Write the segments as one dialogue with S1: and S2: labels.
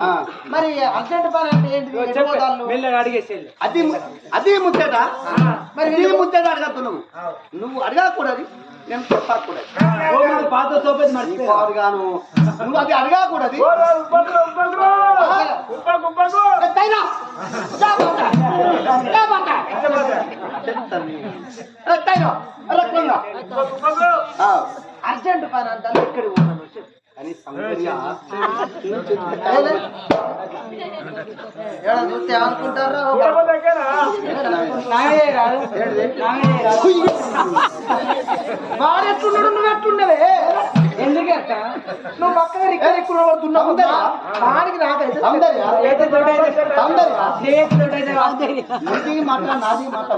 S1: ఆ,
S2: మరి అర్జెంట్ పని అంటే ఏంటి
S1: అది అది ముచ్చట మరి ఇది ముచ్చట అడగద్దు నువ్వు. నువ్వు అడగకూడదు. నేను చెప్పకూడదు.
S3: పాత సోపతి
S1: నీ
S3: మర్చిపోయా
S1: పాడుగాను నువ్వు అది అడగకూడదు.
S2: అర్జెంట్ పని అంటే పోతాను చెప్పు.
S1: అని సౌందర్య
S2: చూస్తే అనుకుంటారా? వాడు ఎట్లున్నాడు? నువ్వు ఎట్లున్నావే నువ్వు పక్కన పడుతున్నావు నాకైతే
S1: మాట నాది మాట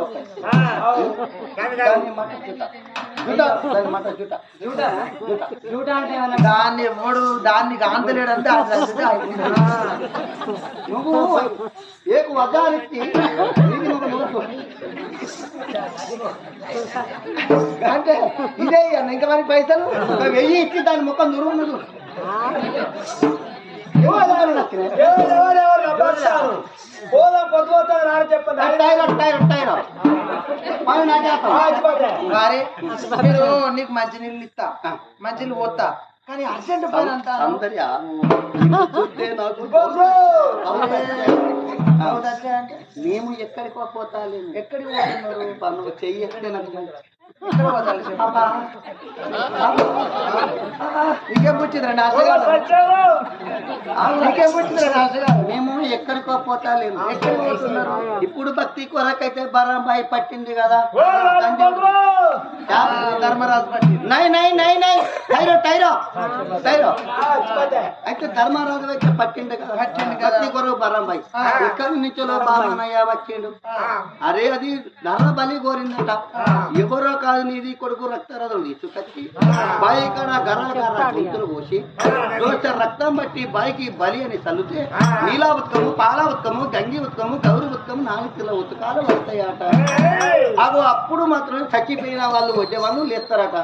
S2: దాన్ని మూడు దాన్ని కాంతలేడంటే.
S1: నువ్వు ఏకు వద్దానికి.
S2: అంటే ఇదే ఇంకా మరి పైసలు?
S1: వెయ్యి ఇచ్చి దాని ಮುಖ నురువు
S3: పోదాం చెప్పండి
S2: మీరు నీకు మంచి నీళ్ళు ఇస్తా మంచి నీళ్ళు పోతా కానీ అర్జెంట్ పని అంతా
S1: మేము ఎక్కడికో పోతా నాకు మేము ఎక్కడికి పోతా
S2: ఎక్కడికి పోతున్నారు
S1: పన్ను చెయ్యి ఎక్కడే నాకు
S2: పుచ్చిందిరా పుచ్చిందిరా నాశగాడు
S1: మేము ఎక్కడికో పోతాలేము
S2: ఎక్కడికి పోతున్నారు
S1: ఇప్పుడు భక్తి కొరకైతే బరాబాయి పట్టింది కదా.
S2: ధర్మరాజు
S1: నై నై నై నై. టైరో టైరో టైరో అయితే ధర్మరాజు అయితే పట్టిండు కదా.
S2: పట్టిండు.
S1: భక్తి కొరకు బరాబాయి ఎక్కడి నుంచో బామనయ్య వచ్చిండు? అరే అది నర బలి కోరిందట. ఎవరో కాదు నీది కొడుకు రక్తరథం తీసుకొచ్చి బాయి కాడ గర్ర గర్ర గొంతులు పోసి దోష రక్తం బట్టి బాయికి బలి అని చల్లితే నీలా ఉత్కము పాల ఉత్కము గంగి ఉత్కము గౌరి ఉత్కము నాలుగు ఉతకాలు వస్తాయట. అగో అప్పుడు మాత్రం చచ్చిపోయిన వాళ్ళు వచ్చే వాళ్ళు లేస్తారట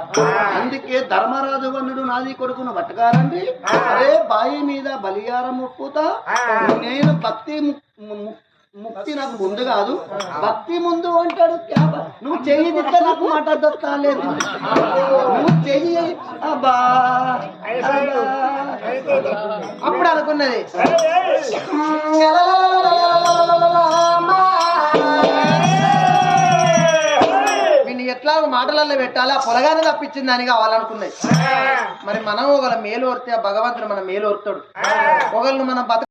S1: అందుకే ధర్మరాజు వన్నుడు నాది కొడుకును పట్టకారండి అరే బాయి మీద బలియారం ముప్పుతా నేను భక్తి ముక్తి నాకు ముందు కాదు భక్తి ముందు అంటాడు నువ్వు చెయ్యి తిస్తే నాకు మాట దొక్కలేదు నువ్వు చెయ్యి అబ్బా.
S2: అప్పుడు అనుకున్నది మాటలలో పెట్టాలి ఆ పొలగానే తప్పించింది అని కావాలనుకున్నది మరి మనం ఒకళ్ళ మేలు ఓర్తే భగవంతుడు మన మేలు ఓర్తాడు. ఒకళ్ళు మనం బతక